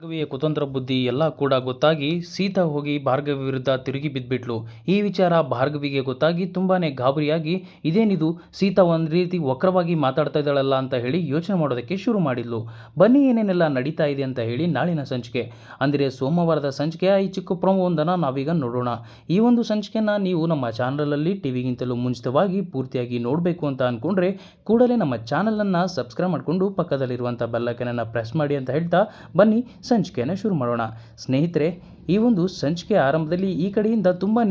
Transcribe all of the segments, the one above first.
ಭಾರ್ಗವಿಯ ಕುತಂತ್ರ ಬುದ್ಧಿ ಎಲ್ಲ ಕೂಡ ಗೊತ್ತಾಗಿ ಸೀತಾ ಹೋಗಿ ಭಾರ್ಗವಿ ವಿರುದ್ಧ ತಿರುಗಿ ಬಿದ್ಬಿಟ್ಲು. ಈ ವಿಚಾರ ಭಾರ್ಗವಿಗೆ ಗೊತ್ತಾಗಿ ತುಂಬಾನೇ ಗಾಬರಿಯಾಗಿ, ಇದೇನಿದು? ಸೀತಾ ಒಂದು ರೀತಿ ವಕ್ರವಾಗಿ ಮಾತಾಡ್ತಾ ಇದ್ದಾಳಲ್ಲ ಅಂತ ಹೇಳಿ ಯೋಚನೆ ಮಾಡೋದಕ್ಕೆ ಶುರು ಮಾಡಿದ್ಲು. ಬನ್ನಿ, ಏನೇನೆಲ್ಲ ನಡೀತಾ ಇದೆ ಅಂತ ಹೇಳಿ ನಾಳಿನ ಸಂಚಿಕೆ. ಅಂದರೆ ಸೋಮವಾರದ ಸಂಚಿಕೆಯ ಈ ಚಿಕ್ಕ ಪ್ರಮೋವೊಂದನ್ನು ನಾವೀಗ ನೋಡೋಣ. ಈ ಒಂದು ಸಂಚಿಕೆನ ನೀವು ನಮ್ಮ ಚಾನಲಲ್ಲಿ ಟಿವಿಗಿಂತಲೂ ಮುಂಚಿತವಾಗಿ ಪೂರ್ತಿಯಾಗಿ ನೋಡಬೇಕು ಅಂತ ಅಂದ್ಕೊಂಡ್ರೆ ಕೂಡಲೇ ನಮ್ಮ ಚಾನಲನ್ನು ಸಬ್ಸ್ಕ್ರೈಬ್ ಮಾಡಿಕೊಂಡು ಪಕ್ಕದಲ್ಲಿರುವಂಥ ಬೆಲ್ಲೈಕನನ್ನು ಪ್ರೆಸ್ ಮಾಡಿ ಅಂತ ಹೇಳ್ತಾ ಬನ್ನಿ. ಸಂಚಿಕೆಯನ್ನು ಶುರು ಮಾಡೋಣ. ಸ್ನೇಹಿತರೆ ಈ ಒಂದು ಸಂಚಿಕೆ ಆರಂಭದಲ್ಲಿ ಈ ಕಡೆಯಿಂದ ತುಂಬಾ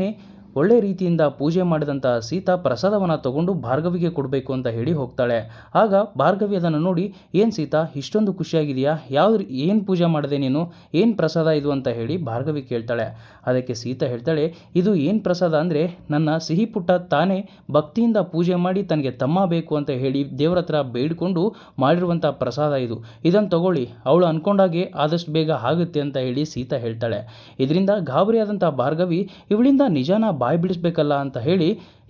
ಒಳ್ಳೆ ರೀತಿಯಿಂದ ಪೂಜೆ ಮಾಡಿದಂಥ ಸೀತಾ ಪ್ರಸಾದವನ್ನು ತಗೊಂಡು ಭಾರ್ಗವಿಗೆ ಕೊಡಬೇಕು ಅಂತ ಹೇಳಿ ಹೋಗ್ತಾಳೆ. ಆಗ ಭಾರ್ಗವಿ ಅದನ್ನು ನೋಡಿ, ಏನು ಸೀತಾ, ಇಷ್ಟೊಂದು ಖುಷಿಯಾಗಿದೆಯಾ? ಯಾವ ಏನು ಪೂಜೆ ಮಾಡಿದೆ ನೀನು? ಏನು ಪ್ರಸಾದ ಇದು? ಅಂತ ಹೇಳಿ ಭಾರ್ಗವಿ ಕೇಳ್ತಾಳೆ. ಅದಕ್ಕೆ ಸೀತಾ ಹೇಳ್ತಾಳೆ, ಇದು ಏನು ಪ್ರಸಾದ ಅಂದರೆ, ನನ್ನ ಸಿಹಿ ಪುಟ್ಟ ತಾನೇ ಭಕ್ತಿಯಿಂದ ಪೂಜೆ ಮಾಡಿ ತನಗೆ ತಮ್ಮ ಬೇಕು ಅಂತ ಹೇಳಿ ದೇವರ ಹತ್ರ ಬೇಡಿಕೊಂಡು ಮಾಡಿರುವಂಥ ಪ್ರಸಾದ ಇದು. ಇದನ್ನು ತಗೊಳ್ಳಿ. ಅವಳು ಅಂದ್ಕೊಂಡಾಗೆ ಆದಷ್ಟು ಬೇಗ ಆಗುತ್ತೆ ಅಂತ ಹೇಳಿ ಸೀತಾ ಹೇಳ್ತಾಳೆ. ಇದರಿಂದ ಗಾಬರಿಯಾದಂಥ ಭಾರ್ಗವಿ, ಇವಳಿಂದ ನಿಜಾನ ಬಾಯಿ ಬಿಡಿಸ್ಬೇಕಲ್ಲ ಅಂತ ಹೇಳಿ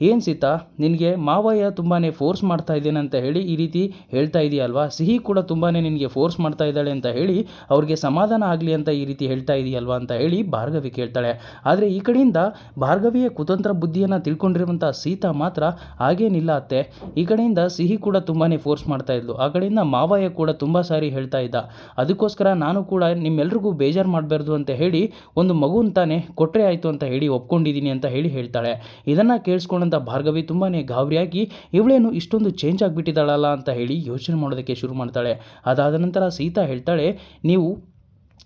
ಏನು ಸೀತಾ, ನಿನಗೆ ಮಾವಯ್ಯ ತುಂಬಾ ಫೋರ್ಸ್ ಮಾಡ್ತಾ ಇದ್ದೇನೆ ಅಂತ ಹೇಳಿ ಈ ರೀತಿ ಹೇಳ್ತಾ ಇದೆಯಲ್ವಾ ಸಿಹಿ ಕೂಡ ತುಂಬಾ ನಿನಗೆ ಫೋರ್ಸ್ ಮಾಡ್ತಾ ಇದ್ದಾಳೆ ಅಂತ ಹೇಳಿ ಅವ್ರಿಗೆ ಸಮಾಧಾನ ಆಗಲಿ ಅಂತ ಈ ರೀತಿ ಹೇಳ್ತಾ ಇದೆಯಲ್ವಾ ಅಂತ ಹೇಳಿ ಭಾರ್ಗವಿ ಕೇಳ್ತಾಳೆ. ಆದರೆ ಈ ಕಡೆಯಿಂದ ಭಾರ್ಗವಿಯ ಕುತಂತ್ರ ಬುದ್ಧಿಯನ್ನು ತಿಳ್ಕೊಂಡಿರುವಂಥ ಸೀತಾ ಮಾತ್ರ ಹಾಗೇನಿಲ್ಲ ಅತ್ತೆ. ಈ ಕಡೆಯಿಂದ ಸಿಹಿ ಕೂಡ ತುಂಬಾ ಫೋರ್ಸ್ ಮಾಡ್ತಾ ಇದ್ಲು. ಆ ಕಡೆಯಿಂದ ಮಾವಯ್ಯ ಕೂಡ ತುಂಬ ಸಾರಿ ಹೇಳ್ತಾ ಇದ್ದ. ಅದಕ್ಕೋಸ್ಕರ ನಾನು ಕೂಡ ನಿಮ್ಮೆಲ್ರಿಗೂ ಬೇಜಾರು ಮಾಡಬಾರ್ದು ಅಂತ ಹೇಳಿ ಒಂದು ಮಗು ತಾನೇ ಕೊಟ್ಟರೆ ಆಯಿತು ಅಂತ ಹೇಳಿ ಒಪ್ಕೊಂಡಿದ್ದೀನಿ ಅಂತ ಹೇಳಿ ಹೇಳ್ತಾಳೆ. ಇದನ್ನು ಕೇಳಿಸ್ಕೊಂಡಂಥ ಭಾರ್ಗವಿ ತುಂಬಾ ಗಾಬರಿಯಾಗಿ, ಇವಳೇನು ಇಷ್ಟೊಂದು ಚೇಂಜ್ ಆಗಿಬಿಟ್ಟಿದ್ದಾಳಲ್ಲ ಅಂತ ಹೇಳಿ ಯೋಚನೆ ಮಾಡೋದಕ್ಕೆ ಶುರು ಮಾಡ್ತಾಳೆ. ಅದಾದ ನಂತರ ಸೀತಾ ಹೇಳ್ತಾಳೆ, ನೀವು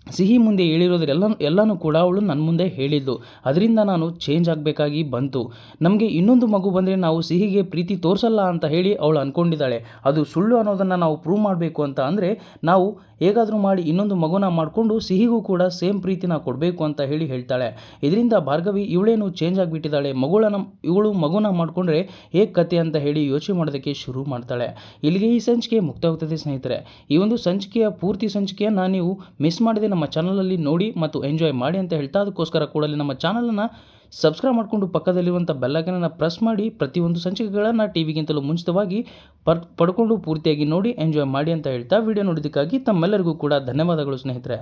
ಸಿಹಿ ಮುಂದೆ ಹೇಳಿರೋದ್ರೆಲ್ಲ ಎಲ್ಲನೂ ಕೂಡ ಅವಳು ನನ್ನ ಮುಂದೆ ಹೇಳಿದ್ದು ಅದರಿಂದ ನಾನು ಚೇಂಜ್ ಆಗಬೇಕಾಗಿ ಬಂತು. ನಮಗೆ ಇನ್ನೊಂದು ಮಗು ಬಂದರೆ ನಾವು ಸಿಹಿಗೆ ಪ್ರೀತಿ ತೋರಿಸಲ್ಲ ಅಂತ ಹೇಳಿ ಅವಳು ಅಂದ್ಕೊಂಡಿದ್ದಾಳೆ ಅದು ಸುಳ್ಳು ಅನ್ನೋದನ್ನು ನಾವು ಪ್ರೂವ್ ಮಾಡಬೇಕು ಅಂತ ಅಂದರೆ ನಾವು ಹೇಗಾದರೂ ಮಾಡಿ ಇನ್ನೊಂದು ಮಗುನ ಮಾಡಿಕೊಂಡು ಸಿಹಿಗೂ ಕೂಡ ಸೇಮ್ ಪ್ರೀತಿನ ಕೊಡಬೇಕು ಅಂತ ಹೇಳಿ ಹೇಳ್ತಾಳೆ. ಇದರಿಂದ ಭಾರ್ಗವಿ ಇವಳೇನು ಚೇಂಜ್ ಆಗಿಬಿಟ್ಟಿದ್ದಾಳೆ? ಮಗುಳನ್ನ ಇವಳು ಮಗುನ ಮಾಡಿಕೊಂಡ್ರೆ ಹೇಗೆ ಕತೆ ಅಂತ ಹೇಳಿ ಯೋಚನೆ ಮಾಡೋದಕ್ಕೆ ಶುರು ಮಾಡ್ತಾಳೆ. ಇಲ್ಲಿಗೆ ಈ ಸಂಚಿಕೆ ಮುಕ್ತವಾಗ್ತದೆ ಸ್ನೇಹಿತರೆ. ಈ ಒಂದು ಸಂಚಿಕೆಯ ಪೂರ್ತಿ ಸಂಚಿಕೆಯನ್ನು ನೀವು ಮಿಸ್ ಮಾಡದೆ ನಮ್ಮ ಚಾನಲಲ್ಲಿ ನೋಡಿ ಮತ್ತು ಎಂಜಾಯ್ ಮಾಡಿ ಅಂತ ಹೇಳ್ತಾ ಅದಕ್ಕೋಸ್ಕರ ಕೂಡಲೇ ನಮ್ಮ ಚಾನಲನ್ನು ಸಬ್ಸ್ಕ್ರೈಬ್ ಮಾಡಿಕೊಂಡು ಪಕ್ಕದಲ್ಲಿರುವಂಥ ಬೆಲ್ಲೈಕನನ್ನು ಪ್ರೆಸ್ ಮಾಡಿ ಪ್ರತಿಯೊಂದು ಸಂಚಿಕೆಗಳನ್ನು ಟಿ ವಿಗಿಂತಲೂ ಮುಂಚಿತವಾಗಿ ಪಡ್ ಪಡ್ಕೊಂಡು ಪೂರ್ತಿಯಾಗಿ ನೋಡಿ ಎಂಜಾಯ್ ಮಾಡಿ ಅಂತ ಹೇಳ್ತಾ ವಿಡಿಯೋ ನೋಡಿದ್ದಕ್ಕಾಗಿ ತಮ್ಮೆಲ್ಲರಿಗೂ ಕೂಡ ಧನ್ಯವಾದಗಳು ಸ್ನೇಹಿತರೆ.